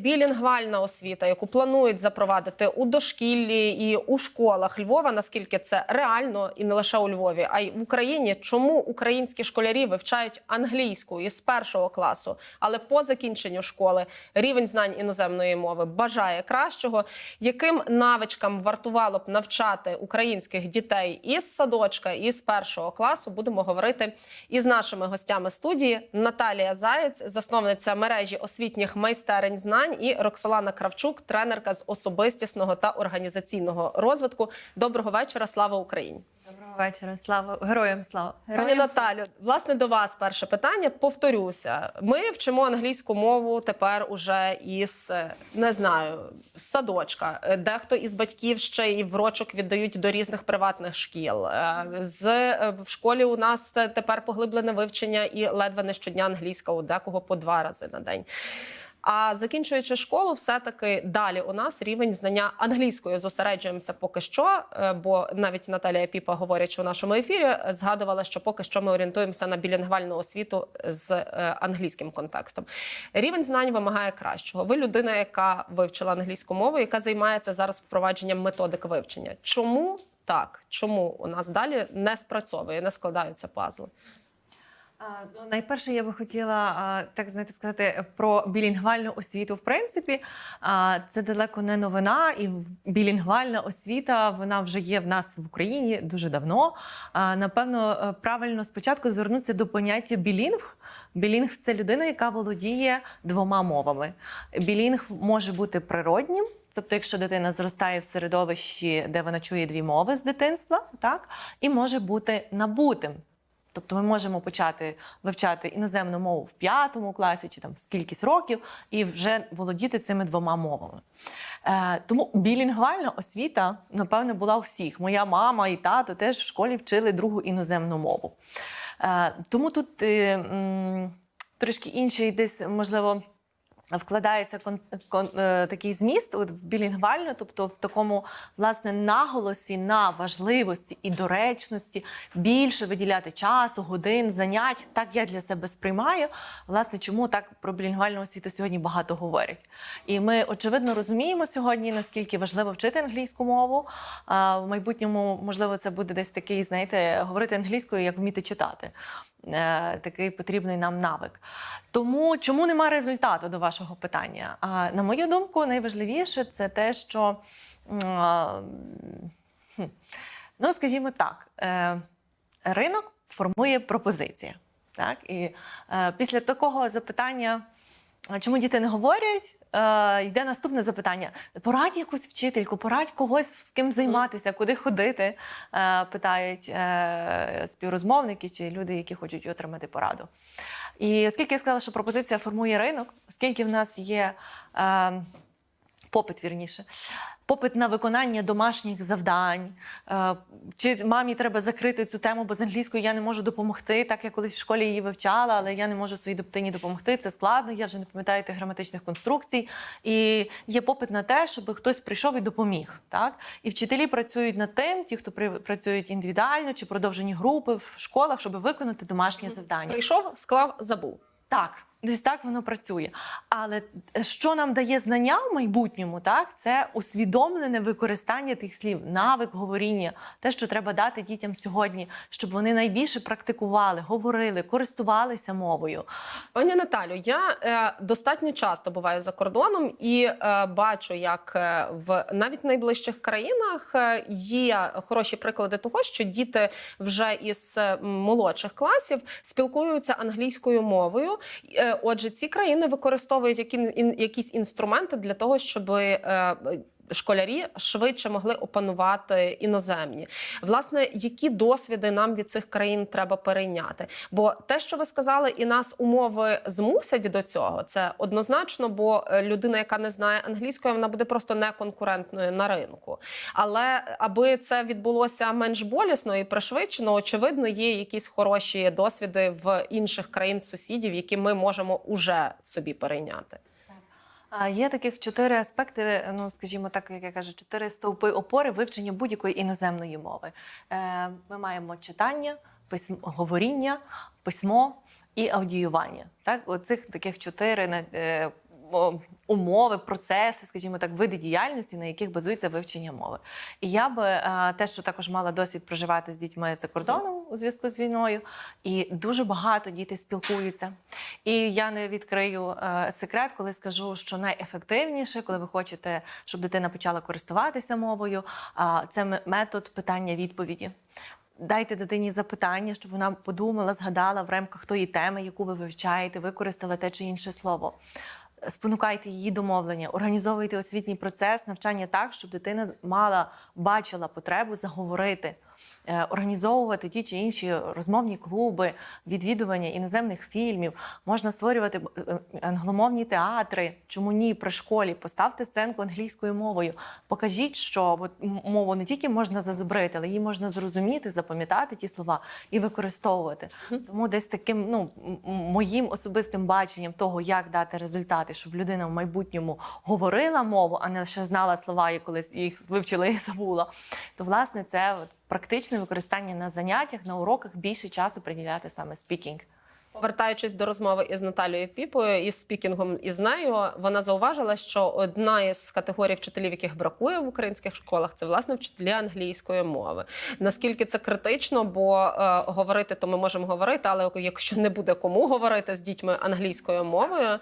білінгвальна освіта, яку планують запровадити у дошкіллі і у школах Львова, наскільки це реально і не лише у Львові, а й в Україні, чому українські школярі вивчають англійську із першого класу, але по закінченню школи рівень знань іноземної мови бажає кращого. Яким навичкам вартувало б навчати українських дітей із садочка, із першого класу, будемо говорити із нашими гостями студії Наталія Заєць, засновниця мережі освітніх майстерень знань, і Роксолана Кравчук, тренерка з особистісного та організаційного розвитку. Доброго вечора, слава Україні! Доброго вечора, слава героям слава Пані Наталю, власне, до вас перше питання. Повторюся, ми вчимо англійську мову тепер уже із не знаю садочка. Дехто із батьків ще і врочок віддають до різних приватних шкіл. Е, З е, в школі у нас тепер поглиблене вивчення і ледве не щодня англійська у декого по два рази на день. А закінчуючи школу, все-таки далі у нас рівень знання англійської зосереджуємося поки що. е, Бо навіть Наталія Піпа, говорячи у нашому ефірі, е, згадувала, що поки що ми орієнтуємося на білінгвальну освіту з е, англійським контекстом. Рівень знань вимагає кращого. Ви людина, яка вивчила англійську мову, яка займається зараз впровадженням методик вивчення. Чому так? Чому у нас далі не спрацьовує, не складаються пазли? Ну, найперше, я би хотіла так знаєте сказати про білінгвальну освіту. В принципі, це далеко не новина, і білінгвальна освіта вона вже є в нас в Україні дуже давно. Напевно, е, правильно спочатку звернутися до поняття білінг. Білінг це людина, яка володіє двома мовами. Білінг може бути природнім. Тобто, якщо дитина зростає в середовищі, де вона чує дві мови з дитинства, так і може бути набутим. Тобто ми можемо почати вивчати іноземну мову в п'ятому класі чи там скількись років і вже володіти цими двома мовами. Е, тому білінгвальна освіта, напевно, була у всіх. Моя мама і тато теж в школі вчили другу іноземну мову. Е, тому тут е, м, трошки інший десь, можливо, вкладається кон, кон, е, такий зміст от в білінгвальну, тобто в такому власне наголосі на важливості і доречності більше виділяти часу, годин, занять. Так я для себе сприймаю. Власне, чому так про білінгвальну освіту сьогодні багато говорять. І ми очевидно розуміємо сьогодні, наскільки важливо вчити англійську мову. А в майбутньому, можливо, це буде десь такий, знаєте, говорити англійською, як вміти читати. Е, Такий потрібний нам навик. Тому чому нема результату до вашого питання? А на мою думку, найважливіше це те, що ну, скажімо так, е, ринок формує пропозиція. Так? І е, після такого запитання, чому діти не говорять, е, йде наступне запитання: порадь якусь вчительку, порадь когось з ким займатися, куди ходити, питають співрозмовники чи люди, які хочуть отримати пораду. І оскільки я сказала, що пропозиція формує ринок, оскільки в нас є. Е, попит вірніше. Попит на виконання домашніх завдань. Е, Чи мамі треба закрити цю тему, бо з англійською я не можу допомогти. Так я колись в школі її вивчала, але я не можу своїй дитині допомогти. Це складно, я вже не пам'ятаю тих граматичних конструкцій. І є попит на те, щоб хтось прийшов і допоміг. Так? І вчителі працюють над тим, ті, хто працюють індивідуально чи продовжені групи в школах, щоб виконати домашнє завдання. Прийшов, склав, забув. Так, десь так воно працює. Але що нам дає знання в майбутньому, так це усвідомлене використання тих слів, навик говоріння, те, що треба дати дітям сьогодні, щоб вони найбільше практикували, говорили, користувалися мовою. Пані Наталю, я е, достатньо часто буваю за кордоном і е, бачу, як е, в навіть найближчих країнах е, є хороші приклади того, що діти вже із е, молодших класів спілкуються англійською мовою. Е, отже, ці країни використовують які, якісь інструменти для того, щоб е, Школярі швидше могли опанувати іноземні. Власне, які досвіди нам від цих країн треба перейняти? Бо те, що ви сказали, і нас умови змусять до цього, це однозначно, бо е, людина, яка не знає англійської, вона буде просто неконкурентною на ринку. Але аби це відбулося менш болісно і пришвидшено, очевидно, є якісь хороші досвіди в інших країн сусідів, які ми можемо уже собі перейняти. Є таких чотири аспекти, ну скажімо так, як я кажу, чотири стовпи опори вивчення будь-якої іноземної мови. Е, Ми маємо читання, письмо, говоріння, письмо і аудіювання. Так, оцих таких чотири е, умови, процеси, скажімо так, види діяльності, на яких базується вивчення мови. І я би е, те, що також мала досвід проживати з дітьми за кордоном у зв'язку з війною, і дуже багато діти спілкуються. І я не відкрию е, секрет, коли скажу, що найефективніше, коли ви хочете, щоб дитина почала користуватися мовою, а, це метод питання-відповіді. Дайте дитині запитання, щоб вона подумала, згадала в рамках тої теми, яку ви вивчаєте, використала те чи інше слово. Спонукайте її домовлення, організовуйте освітній процес навчання так, щоб дитина мала, бачила потребу заговорити, організовувати ті чи інші розмовні клуби, відвідування іноземних фільмів. Можна створювати е, англомовні театри. Чому ні при школі? Поставте сценку англійською мовою. Покажіть, що от мову не тільки можна зазубрити, але її можна зрозуміти, запам'ятати ті слова і використовувати. Тому десь таким ну моїм особистим баченням того, як дати результати, щоб людина в майбутньому говорила мову, а не лише знала слова і колись їх вивчила і забула. То власне це от практичне використання на заняттях, на уроках більше часу приділяти саме спікінг. Повертаючись до розмови із Наталією Піпою із спікінгом із нею, вона зауважила, що одна із категорій вчителів, яких бракує в українських школах, це власне вчителі англійської мови. Наскільки це критично, бо е, говорити то ми можемо говорити, але якщо не буде кому говорити з дітьми англійською мовою,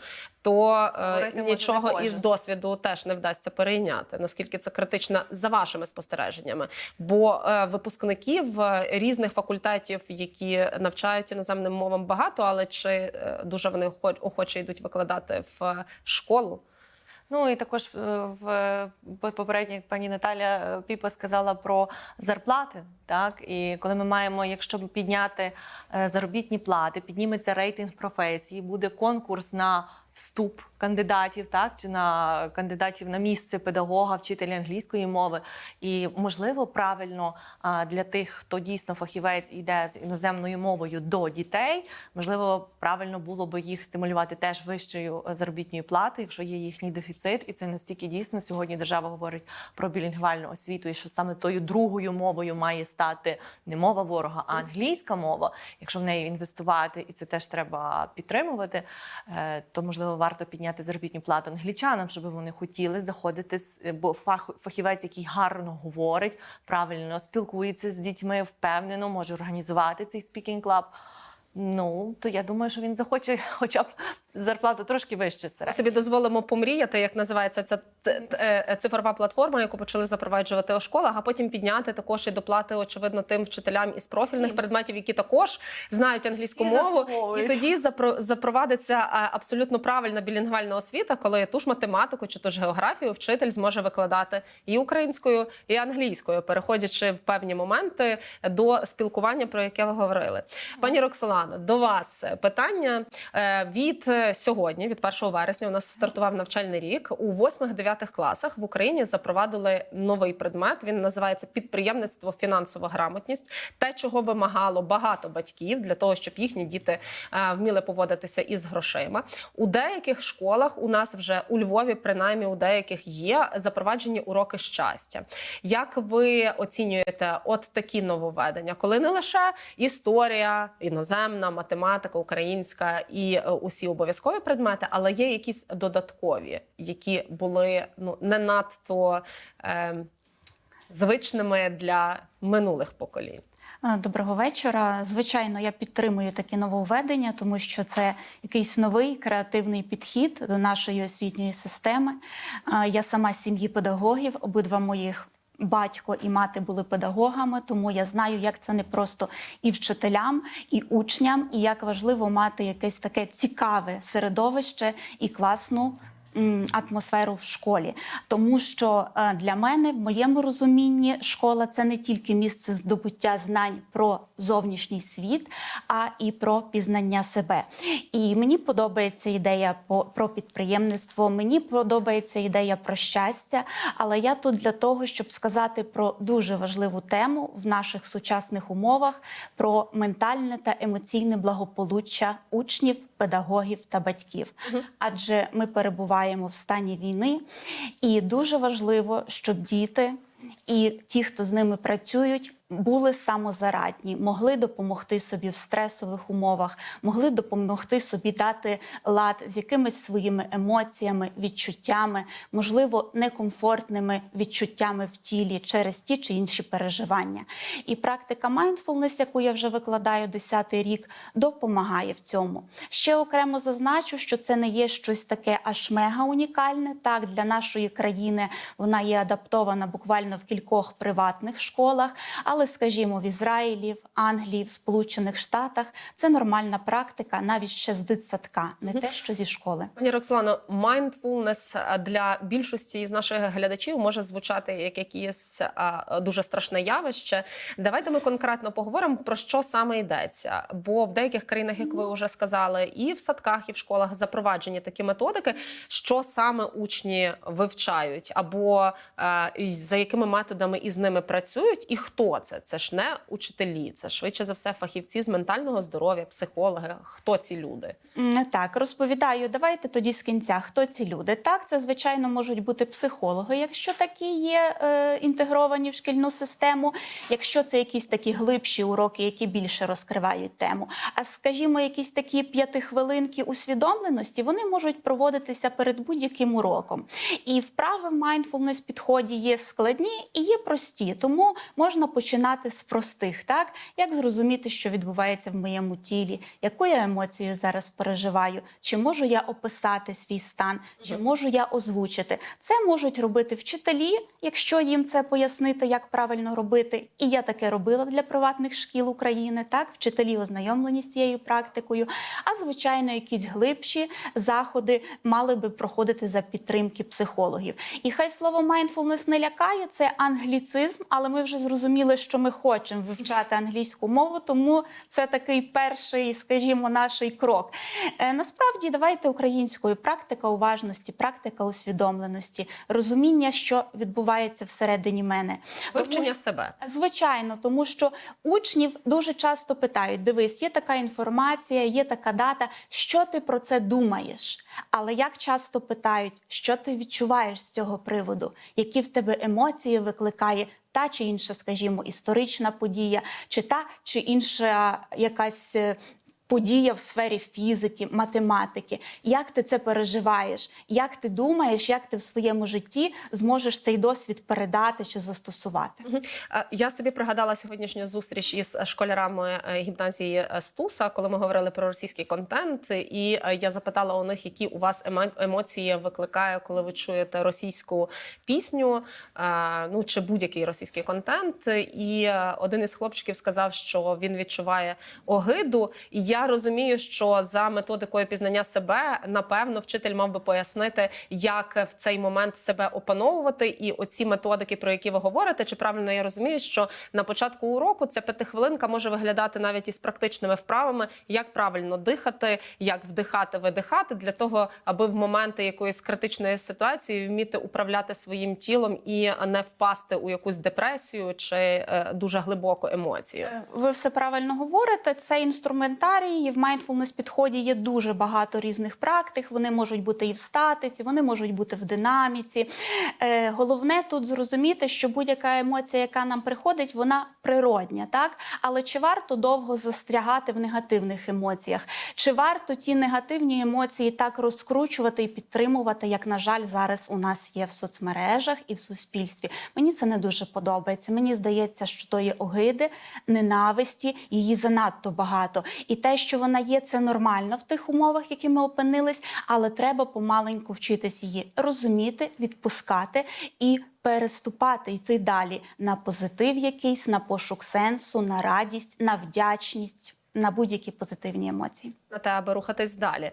то е, Говорити нічого із досвіду теж не вдасться перейняти. Наскільки це критично за вашими спостереженнями? Бо е, випускників е, різних факультетів, які навчають іноземним мовам, багато, але чи е, дуже вони охоче йдуть викладати в е, школу? Ну і також в по- попередньо як пані Наталя Піпа сказала про зарплати. Так і коли ми маємо, якщо підняти заробітні плати, підніметься рейтинг професії, буде конкурс на вступ кандидатів, так чи на кандидатів на місце педагога, вчителя англійської мови. І можливо, правильно для тих, хто дійсно фахівець і йде з іноземною мовою до дітей, можливо, правильно було би їх стимулювати теж вищою заробітною платою, якщо є їхній дефіцит, і це настільки дійсно сьогодні держава говорить про білінгвальну освіту, і що саме тою другою мовою має стати не мова ворога, а англійська мова. Якщо в неї інвестувати, і це теж треба підтримувати, е, то можливо варто підняти заробітну плату англічанам, щоб вони хотіли заходити з е, бо фах, фахівець, який гарно говорить, правильно спілкується з дітьми, впевнено може організувати цей спікінг клаб. Ну то я думаю, що він захоче, хоча б зарплату трошки вище Ми собі дозволимо помріяти, як називається ця е, цифрова платформа, яку почали запроваджувати у школах, а потім підняти також і доплати, очевидно, тим вчителям із профільних предметів, які також знають англійську І мову. І тоді запро- запровадиться е, абсолютно правильна білінгвальна освіта, коли ту ж математику чи ту ж географію вчитель зможе викладати і українською, і англійською, переходячи в певні моменти до спілкування, про яке ви говорили. Пані Роксолано, до вас питання Е, від сьогодні, від 1 вересня, у нас стартував навчальний рік. У 8-9 класах в Україні запровадили новий предмет. Він називається підприємництво, фінансова грамотність. Те, чого вимагало багато батьків для того, щоб їхні діти е, вміли поводитися із грошима. У деяких школах у нас вже у Львові, принаймні у деяких є запроваджені уроки щастя. Як ви оцінюєте от такі нововведення, коли не лише історія, іноземна, математика, українська і е, усі обов'язкові предмети, але є якісь додаткові, які були ну не надто е, звичними для минулих поколінь? Доброго вечора. Звичайно, я підтримую такі нововведення, тому що це якийсь новий креативний підхід до нашої освітньої системи. Я сама з сім'ї педагогів, обидва моїх. Батько і мати були педагогами, тому я знаю, як це не просто і вчителям, і учням, і як важливо мати якесь таке цікаве середовище і класну атмосферу в школі. Тому що е, для мене, в моєму розумінні, школа це не тільки місце здобуття знань про зовнішній світ, а і про пізнання себе. І мені подобається ідея про підприємництво, мені подобається ідея про щастя. Але я тут для того, щоб сказати про дуже важливу тему в наших сучасних умовах про ментальне та емоційне благополуччя учнів, педагогів та батьків. Адже ми перебуваємо в стані війни, і дуже важливо, щоб діти і ті, хто з ними працюють, були самозарадні, могли допомогти собі в стресових умовах, могли допомогти собі дати лад з якимись своїми емоціями, відчуттями, можливо, некомфортними відчуттями в тілі через ті чи інші переживання. І практика mindfulness, яку я вже викладаю 10-й рік, допомагає в цьому. Ще окремо зазначу, що це не є щось таке аж мега унікальне. Так, для нашої країни вона є адаптована буквально в кількох приватних школах. Але, скажімо, в Ізраїлі, в Англії, в Сполучених Штатах це нормальна практика, навіть ще з дитсадка, не те, що зі школи. Пані Роксолано, е, для більшості з наших глядачів може звучати як якесь а, дуже страшне явище. Давайте ми конкретно поговоримо про що саме йдеться. Бо в деяких країнах, як ви вже сказали, і в садках, і в школах запроваджені такі методики, що саме учні вивчають, або е, за якими методами із ними працюють, і хто це? Це ж не учителі, це швидше за все фахівці з ментального здоров'я, психологи. Хто ці люди? Так, розповідаю. Давайте тоді з кінця. Хто ці люди? Так, це звичайно можуть бути психологи, якщо такі є е, інтегровані в шкільну систему. Якщо це якісь такі глибші уроки, які більше розкривають тему. А скажімо, якісь такі п'ятихвилинки усвідомленості, вони можуть проводитися перед будь-яким уроком. І вправи в mindfulness підході є складні і є прості, тому можна починати з простих, так як зрозуміти, що відбувається в моєму тілі, яку я емоцію зараз переживаю, чи можу я описати свій стан, чи можу я озвучити. Це можуть робити вчителі, якщо їм це пояснити, як правильно робити. І я таке робила для приватних шкіл України. Так, вчителі ознайомлені з цією практикою. А звичайно, якісь глибші заходи мали би проходити за підтримки психологів. І хай слово mindfulness не лякає, це англіцизм, але ми вже зрозуміли, що ми хочемо вивчати англійську мову, тому це такий перший, скажімо, наш крок. Е, насправді, давайте українською практика уважності, практика усвідомленості, розуміння, що відбувається всередині мене. Вивчення себе. Звичайно, тому що учнів дуже часто питають: дивись, є така інформація, є така дата, що ти про це думаєш? Але як часто питають, що ти відчуваєш з цього приводу, які в тебе емоції викликає та чи інша, скажімо, історична подія, чи та чи інша якась. Подія в сфері фізики, математики, як ти це переживаєш, як ти думаєш, як ти в своєму житті зможеш цей досвід передати чи застосувати? Я собі пригадала сьогоднішню зустріч із школярами е, гімназії е, Стуса, коли ми говорили про російський контент. І е, я запитала у них, які у вас емо- емоції викликає, коли ви чуєте російську пісню, ну чи будь-який російський контент. І один із хлопчиків сказав, що він відчуває огиду. І я розумію, що за методикою пізнання себе, напевно, вчитель мав би пояснити, як в цей момент себе опановувати, і оці методики, про які ви говорите, чи правильно я розумію, що на початку уроку ця п'ятихвилинка може виглядати навіть із практичними вправами, як правильно дихати, як вдихати, видихати, для того, аби в моменти якоїсь критичної ситуації вміти управляти своїм тілом і не впасти у якусь депресію чи е, дуже глибоку емоцію. Е, Ви все правильно говорите. Це інструментарій. І В mindfulness підході є дуже багато різних практик. Вони можуть бути і в статиці, вони можуть бути в динаміці. Е, Головне тут зрозуміти, що будь-яка емоція, яка нам приходить, вона природня, так? Але чи варто довго застрягати в негативних емоціях? Чи варто ті негативні емоції так розкручувати і підтримувати, як, на жаль, зараз у нас є в соцмережах і в суспільстві? Мені це не дуже подобається. Мені здається, що то є огиди, ненависті, її занадто багато. І те, що вона є, це нормально в тих умовах, які ми опинились, але треба помаленьку вчитись її розуміти, відпускати і. Переступати, йти далі на позитив якийсь, на пошук сенсу, на радість, на вдячність, на будь-які позитивні емоції. На те, аби рухатись далі.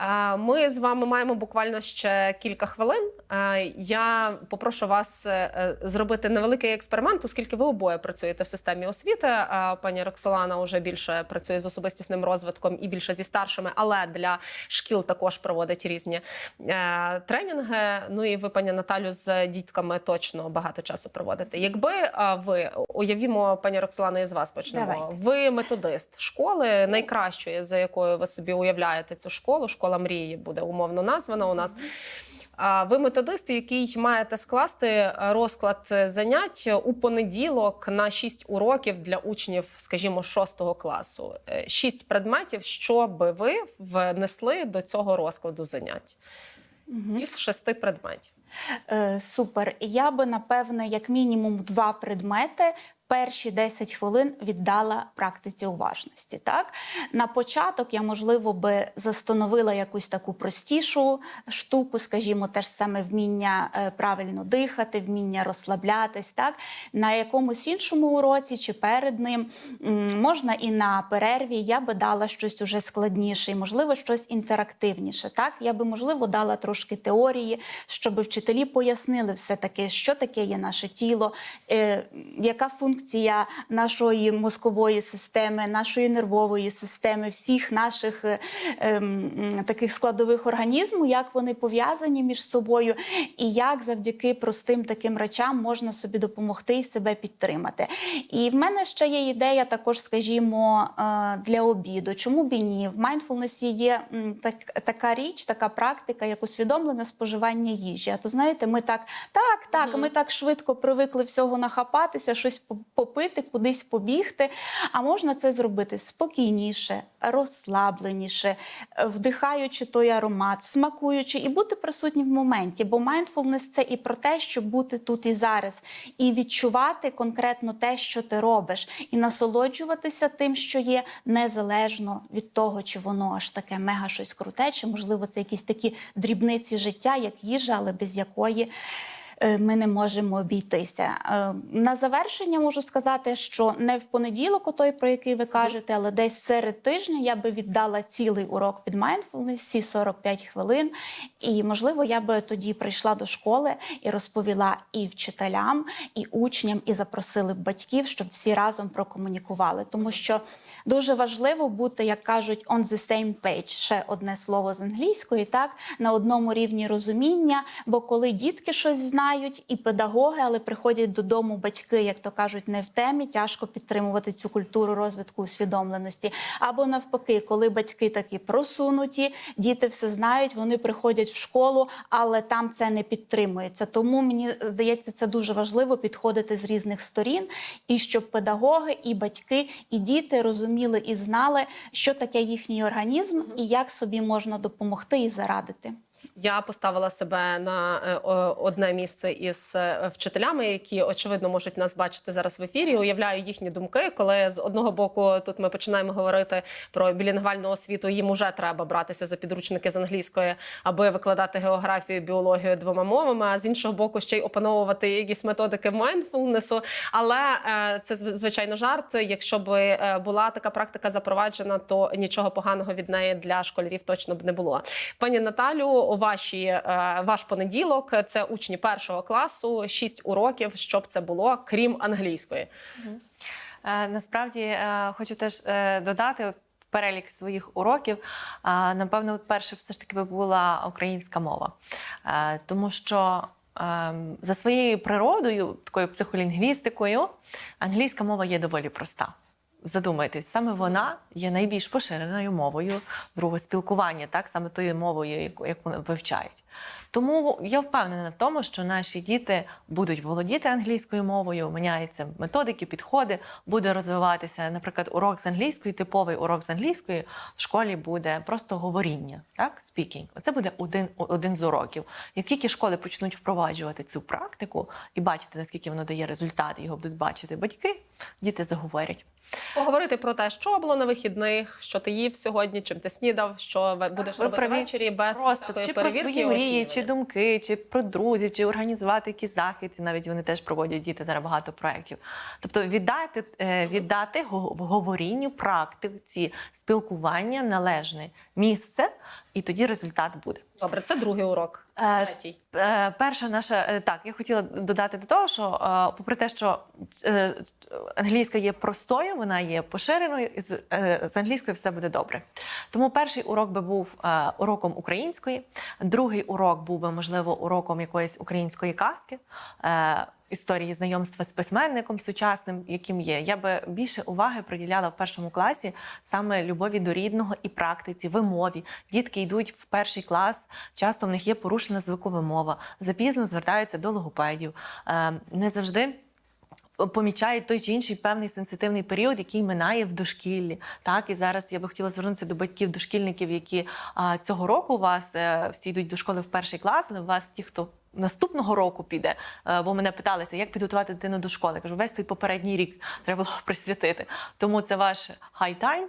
Е, Ми з вами маємо буквально ще кілька хвилин. Е, Я попрошу вас е, зробити невеликий експеримент, оскільки ви обоє працюєте в системі освіти. Е, Пані Роксолана вже більше працює з особистісним розвитком і більше зі старшими, але для шкіл також проводить різні е, тренінги. Ну і ви, пані Наталю, з дітками точно багато часу проводите. Якби е, ви уявімо, пані Роксолана, із вас почнемо. Давайте. Ви методист школи найкращої, за якою ви собі уявляєте цю школу. Школа мрії буде умовно названа у нас. Ви методист, який маєте скласти е, розклад е, занять у понеділок на 6 уроків для учнів, скажімо, 6 класу. Е, Шість предметів, що би ви внесли до цього розкладу занять із шести предметів. Е, Супер. Я би напевне, як мінімум, два предмети. Перші 10 хвилин віддала практиці уважності. Так на початок я можливо би застановила якусь таку простішу штуку, скажімо, теж саме вміння е, правильно дихати, вміння розслаблятись. Так на якомусь іншому уроці чи перед ним можна і на перерві я би дала щось уже складніше, і, можливо, щось інтерактивніше. Так я би можливо дала трошки теорії, щоб вчителі пояснили все таки, що таке є наше тіло, е, яка функція нашої мозкової системи, нашої нервової системи, всіх наших е, ем, таких складових організму, як вони пов'язані між собою, і як завдяки простим таким речам можна собі допомогти і себе підтримати. І в мене ще є ідея, також, скажімо, е, для обіду. Чому б і ні? В майндфулнесі є так, така річ, така практика, як усвідомлене споживання їжі. А то знаєте, ми так, так, так, Мгм. ми так швидко привикли всього нахапатися, щось попити, кудись побігти. А можна це зробити спокійніше, розслабленіше, е, вдихаючи той аромат, смакуючи і бути присутнім в моменті. Бо mindfulness – це і про те, щоб бути тут і зараз, і відчувати конкретно те, що ти робиш, і насолоджуватися тим, що є, незалежно від того, чи воно аж таке мега щось круте, чи можливо це якісь такі дрібниці життя, як їжа, але без якої. Е, Ми не можемо обійтися. Е, На завершення можу сказати, що не в понеділок, отой, про який ви кажете, але десь серед тижня я би віддала цілий урок під mindfulness, всі 45 хвилин. І можливо, я би тоді прийшла до школи і розповіла і вчителям, і учням, і запросили б батьків, щоб всі разом прокомунікували. Тому що дуже важливо бути, як кажуть, on the same page, ще одне слово з англійської, так на одному рівні розуміння. Бо коли дітки щось знають, і педагоги, але приходять додому батьки, як то кажуть, не в темі, тяжко підтримувати цю культуру розвитку усвідомленості. Або навпаки, коли батьки такі просунуті, діти все знають, вони приходять в школу, але там це не підтримується. Тому мені здається, це дуже важливо підходити з різних сторін, і щоб педагоги, і батьки, і діти розуміли і знали, що таке їхній організм і як собі можна допомогти і зарадити. Я поставила себе на е, одне місце із е, вчителями, які очевидно можуть нас бачити зараз в ефірі. Уявляю їхні думки, коли з одного боку тут ми починаємо говорити про білінгвальну освіту. Їм уже треба братися за підручники з англійської, аби викладати географію, біологію двома мовами. А з іншого боку, ще й опановувати якісь методики майндфулнесу. Але е, це звичайно жарт. Якщо б е, була така практика запроваджена, то нічого поганого від неї для школярів точно б не було. Пані Наталю, ваші е, ваш понеділок це учні першого класу, шість уроків. Щоб це було, крім англійської. Е, Насправді е, хочу теж додати перелік своїх уроків. Напевно, перше все ж таки була українська мова, тому що. ем, За своєю природою, такою психолінгвістикою, англійська мова є доволі проста. Задумайтесь, саме вона є найбільш поширеною мовою другого спілкування, так саме тою мовою, яку, яку вивчають. Тому я впевнена в тому, що наші діти будуть володіти англійською мовою, міняються методики, підходи, буде розвиватися, наприклад, урок з англійської, типовий урок з англійської в школі буде просто говоріння, так, speaking. Оце буде один, один з уроків. Як тільки школи почнуть впроваджувати цю практику і бачити, наскільки воно дає результат, його будуть бачити батьки, діти заговорять. Поговорити про те, що було на вихідних, що ти їв сьогодні, чим ти снідав, що будеш робити праві. ввечері без Просто такої чи про свої мрії, чи думки, чи про друзів, чи організувати якийсь захід. І навіть вони теж проводять діти зараз багато проєктів. Тобто віддати, е, віддати в говорінню практиці спілкування належне місце, і тоді результат буде. Добре, це другий урок. Е, Третій. Е, Перша наша е, так, я хотіла додати до того, що попри те, що англійська є простою, вона є поширеною, і з, англійською все буде добре. Тому перший урок би був уроком української, другий урок був би можливо уроком якоїсь української казки. Історії знайомства з письменником сучасним, яким є. Я би більше уваги приділяла в першому класі саме любові до рідного і практиці, вимові. Дітки йдуть в перший клас, часто в них є порушена звукова мова, запізно звертаються до логопедів. Е, Не завжди помічають той чи інший певний сенситивний період, який минає в дошкіллі. Так і зараз я би хотіла звернутися до батьків дошкільників, які а, цього року у вас е, всі йдуть до школи в перший клас, але у вас ті, хто. Наступного року піде, Е, бо мене питалися, як підготувати дитину до школи. Я кажу, весь той попередній рік треба було присвятити. Тому це ваш high time.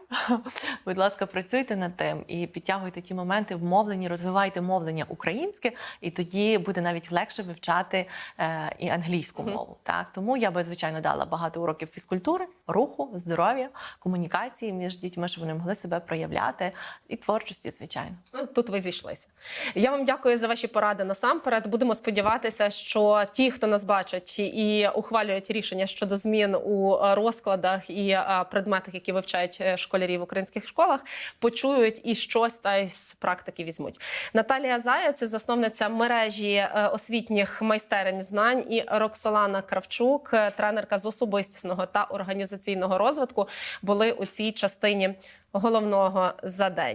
Будь ласка, працюйте над тим і підтягуйте ті моменти в мовленні, розвивайте мовлення українське, і тоді буде навіть легше вивчати е, і англійську мову. Так тому я би звичайно дала багато уроків фізкультури, руху, здоров'я, комунікації між дітьми, щоб вони могли себе проявляти, і творчості, звичайно. Ну, Тут ви зійшлися. Я вам дякую за ваші поради насамперед. Будемо сподіватися, що ті, хто нас бачать і ухвалюють рішення щодо змін у розкладах і е, предметах, які вивчають е, школярі в українських школах, почують і щось та й з практики візьмуть. Наталія Зая, це засновниця мережі е, освітніх майстерень знань, і Роксолана Кравчук, тренерка з особистісного та організаційного розвитку, були у цій частині головного за день.